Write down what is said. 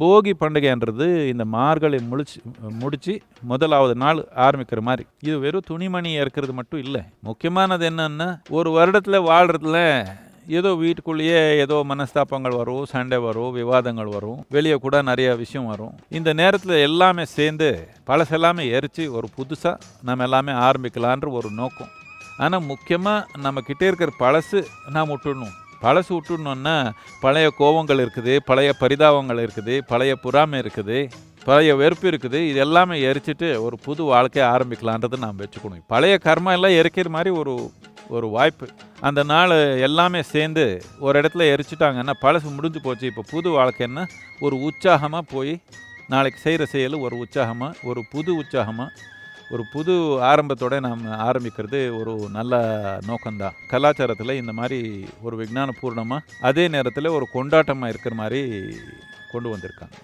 போகி பண்டிகைன்றது இந்த மார்கழி முழிச்சு முடித்து முதலாவது நாள் ஆரம்பிக்கிற மாதிரி. இது வெறும் துணிமணி இருக்கிறது மட்டும் இல்லை. முக்கியமானது என்னென்னா ஒரு வருடத்தில் வாழ்கிறதுல ஏதோ வீட்டுக்குள்ளேயே ஏதோ மனஸ்தாபங்கள் வரும் சண்டை வரும் விவாதங்கள் வரும் வெளியே கூட நிறைய விஷயம் வரும். இந்த நேரத்தில் எல்லாமே சேர்ந்து பழசெல்லாமே எரித்து ஒரு புதுசாக நம்ம எல்லாமே ஆரம்பிக்கலான்ற ஒரு நோக்கம். ஆனால் முக்கியமாக நம்ம கிட்டே இருக்கிற பழசு நாம் விட்டுடணும் பழசு பழைய கோபங்கள் இருக்குது பழைய பரிதாபங்கள் இருக்குது பழைய புறாமை இருக்குது பழைய வெறுப்பு இருக்குது. இது எல்லாமே எரிச்சிட்டு ஒரு புது வாழ்க்கையை ஆரம்பிக்கலான்றது நாம் வச்சுக்கணும். பழைய கர்மம் எல்லாம் எரிக்கிற மாதிரி ஒரு ஒரு வாய்ப்பு. அந்த நாள் எல்லாமே சேர்ந்து ஒரு இடத்துல எரிச்சிட்டாங்கன்னா பழசு முடிஞ்சு போச்சு. இப்போ புது வாழ்க்கைன்னா ஒரு உற்சாகமாக போய் நாளைக்கு செய்கிற செயல் ஒரு உற்சாகமாக ஒரு புது உற்சாகமாக ஒரு புது ஆரம்பத்தோட நாம் ஆரம்பிக்கிறது ஒரு நல்ல நோக்கம்தான் கலாச்சாரத்தில் இந்த மாதிரி ஒரு விஜானபூர்ணமாக அதே நேரத்தில் ஒரு கொண்டாட்டமாக இருக்கிற மாதிரி கொண்டு வந்திருக்காங்க.